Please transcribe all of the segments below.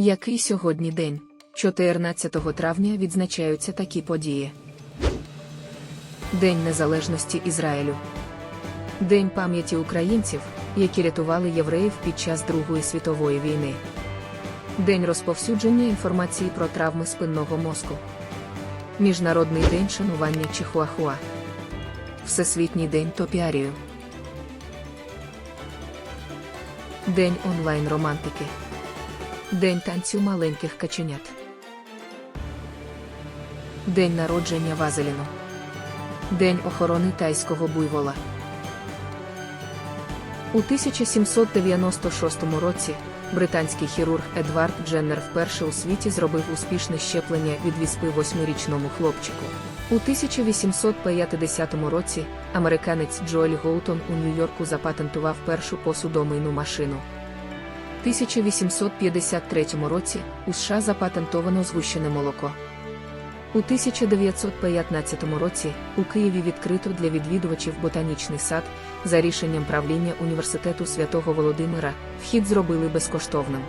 Який сьогодні день? 14 травня відзначаються такі події. День Незалежності Ізраїлю. День пам'яті українців, які рятували євреїв під час Другої світової війни. День розповсюдження інформації про травми спинного мозку. Міжнародний день шанування Чихуахуа. Всесвітній день топіарію. День онлайн-романтики. День танцю маленьких каченят. День народження Вазеліну. День охорони тайського буйвола. У 1796 році британський хірург Едвард Дженнер вперше у світі зробив успішне щеплення від віспи восьмирічному хлопчику. У 1850 році американець Джоель Гоутон у Нью-Йорку запатентував першу посудомийну машину. 1853 році у США запатентовано згущене молоко. У 1915 році у Києві відкрито для відвідувачів ботанічний сад за рішенням правління університету святого Володимира вхід зробили безкоштовним.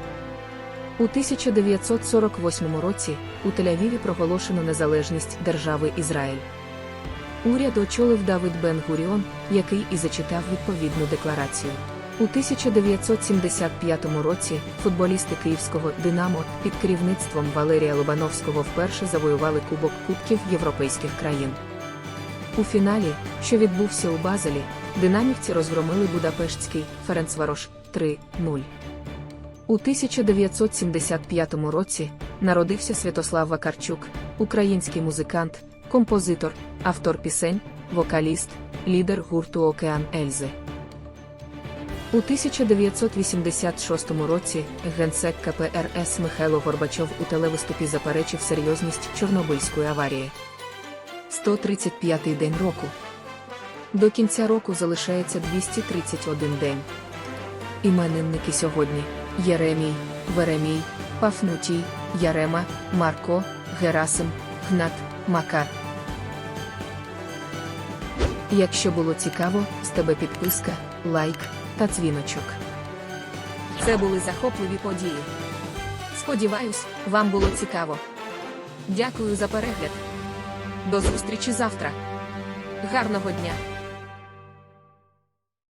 У 1948 році у Тель-Авіві проголошено незалежність держави Ізраїль. Уряд очолив Давид Бен-Гуріон, який і зачитав відповідну декларацію. У 1975 році футболісти київського Динамо під керівництвом Валерія Лобановського вперше завоювали Кубок Кубків європейських країн. У фіналі, що відбувся у Базелі, динамівці розгромили Будапештський Ференцварош 3-0. У 1975 році народився Святослав Вакарчук, український музикант, композитор, автор пісень, вокаліст, лідер гурту Океан Ельзи. У 1986 році генсек КПРС Михайло Горбачов у телевиступі заперечив серйозність Чорнобильської аварії. 135-й день року. До кінця року залишається 231 день. Іменинники сьогодні Єремій, Веремій, Пафнутій, Ярема, Марко, Герасим, Гнат, Макар. Якщо було цікаво, з тебе підписка, лайк та дзвіночок. Це були захопливі події. Сподіваюсь, вам було цікаво. Дякую за перегляд. До зустрічі завтра. Гарного дня!